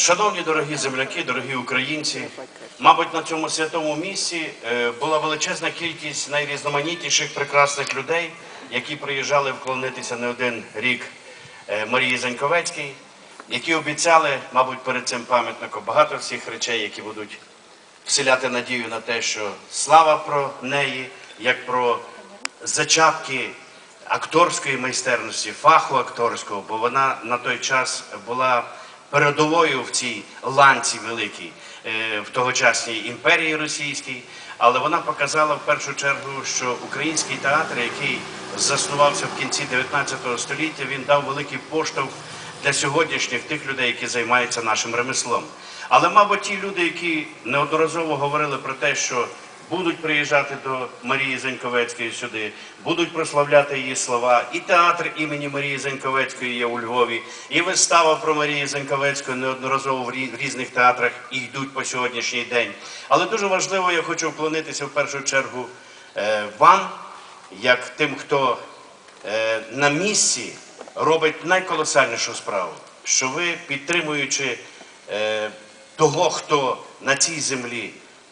Шановні дорогі земляки, дорогі українці, мабуть, на цьому святому місці е, була величезна кількість найрізноманітніших прекрасних людей, які приїжджали вклонитися не один рік е, Марії Заньковецькій, які обіцяли, мабуть, перед цим пам'ятником багато всіх речей, які будуть вселяти надію на те, що слава про неї, як про зачатки акторської майстерності, фаху акторського, бо вона на той час була передовою в цій ланці великій е, в тогочасній імперії російській, але вона показала в першу чергу, що український театр, який заснувався в кінці 19 століття, він дав великий поштовх для сьогоднішніх тих людей, які займаються нашим ремеслом. Але, мабуть, ті люди, які неодноразово говорили про те, що будуть приїжджати до Марії Заньковецької сюди, будуть прославляти її слова. І театр імені Марії Заньковецької є у Львові, і вистава про Марію Заньковецьку неодноразово в різних театрах і йдуть по сьогоднішній день. Але дуже важливо, я хочу вклонитися в першу чергу е, вам, як тим, хто е, на місці робить найколосальнішу справу, що ви, підтримуючи е, того, хто на цій землі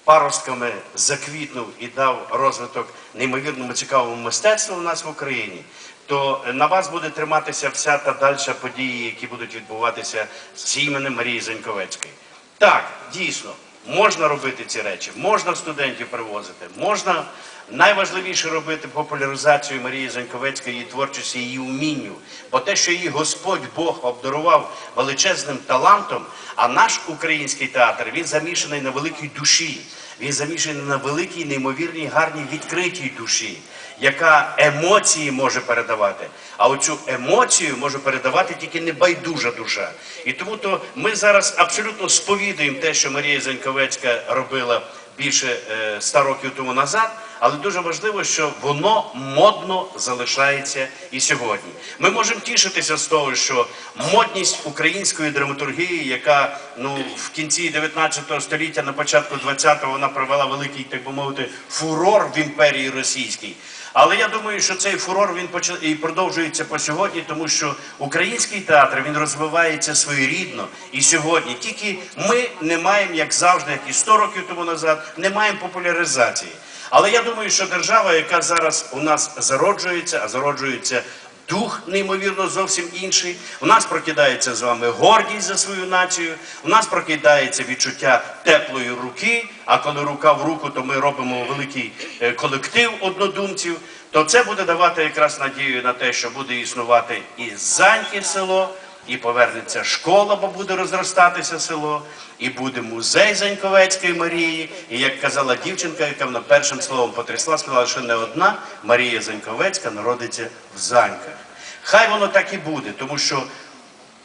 паростками заквітнув і дав розвиток неймовірному цікавому мистецтву у нас в Україні, то на вас буде триматися вся та дальша події, які будуть відбуватися з іменем Марії Заньковецької. Так, дійсно, можна робити ці речі, можна студентів привозити, можна найважливіше робити популяризацію Марії Заньковецької, її творчості, її умінню. Бо те, що її Господь Бог обдарував величезним талантом, а наш український театр він замішаний на великій душі, він замішаний на великій, неймовірній, гарній відкритій душі, яка емоції може передавати. А оцю емоцію може передавати тільки небайдужа душа. І тому то ми зараз абсолютно сповідуємо те, що Марія Заньковецька робила більше е, ста років тому назад. Але дуже важливо, що воно модно залишається і сьогодні. Ми можемо тішитися з того, що модність української драматургії, яка ну в кінці 19 століття, на початку 20-го, вона провела великий, так би мовити, фурор в імперії російській. Але я думаю, що цей фурор він поча- і продовжується по сьогодні, тому що український театр він розвивається своєрідно і сьогодні. Тільки ми не маємо, як завжди, як і 100 років тому назад, не маємо популяризації. Але я думаю, що держава, яка зараз у нас зароджується, а зароджується дух неймовірно зовсім інший. У нас прокидається з вами гордість за свою націю. У нас прокидається відчуття теплої руки. А коли рука в руку, то ми робимо великий е, колектив однодумців. То це буде давати якраз надію на те, що буде існувати і Заньке село, і повернеться школа, бо буде розростатися село, і буде музей Заньковецької Марії. І як казала дівчинка, яка вона першим словом потрясла, сказала, що не одна Марія Заньковецька народиться в Заньках. Хай воно так і буде, тому що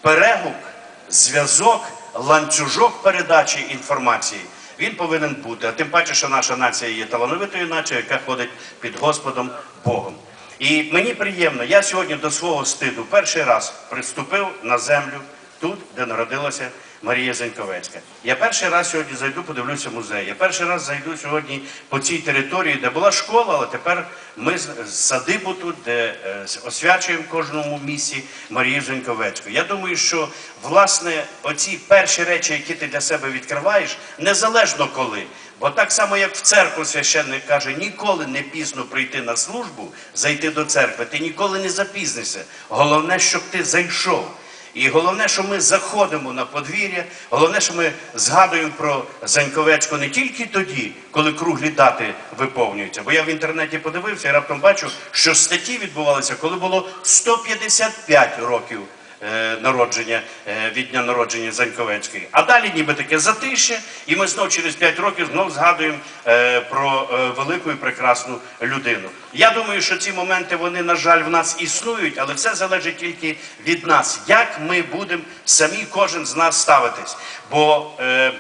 перегук, зв'язок, ланцюжок передачі інформації. Він повинен бути, а тим паче, що наша нація є талановитою нацією, яка ходить під Господом Богом. І мені приємно, я сьогодні до свого стиду перший раз приступив на землю тут, де народилася Марія Зеньковецька. Я перший раз сьогодні зайду, подивлюся музей. Я перший раз зайду сьогодні по цій території, де була школа, але тепер ми з садибу тут, де е, освячуємо кожному місці Марію Зеньковецьку. Я думаю, що власне оці перші речі, які ти для себе відкриваєш, незалежно коли. Бо так само, як в церкву священник каже, ніколи не пізно прийти на службу, зайти до церкви. Ти ніколи не запізнишся. Головне, щоб ти зайшов. І головне, що ми заходимо на подвір'я, головне, що ми згадуємо про Заньковецьку не тільки тоді, коли круглі дати виповнюються. Бо я в інтернеті подивився і раптом бачу, що статті відбувалися, коли було 155 років народження е, від дня народження Заньковецької. А далі ніби таке затище, і ми знов через 5 років знов згадуємо е, про е, велику і прекрасну людину. Я думаю, що ці моменти вони, на жаль, в нас існують, але все залежить тільки від нас, як ми будемо самі кожен з нас ставитись. Бо е,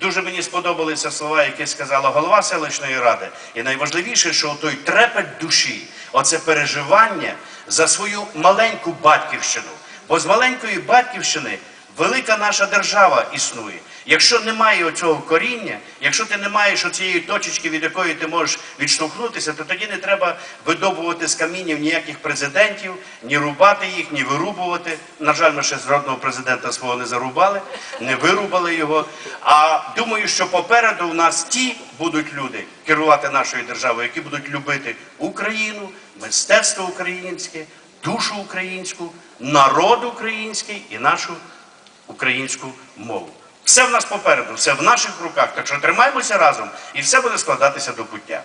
Дуже мені сподобалися слова, які сказала голова селищної ради. І найважливіше, що той трепет душі, оце переживання за свою маленьку батьківщину. Бо з маленької батьківщини велика наша держава існує. Якщо немає цього коріння, якщо ти не маєш оцієї точечки, від якої ти можеш відштовхнутися, то тоді не треба видобувати з камінів ніяких президентів, ні рубати їх, ні вирубувати. На жаль, ми ще жодного президента свого не зарубали, не вирубали його. А думаю, що попереду в нас ті будуть люди керувати нашою державою, які будуть любити Україну, мистецтво українське, душу українську, народ український і нашу українську мову. Все в нас попереду, все в наших руках. Так що тримаємося разом, і все буде складатися до пуття.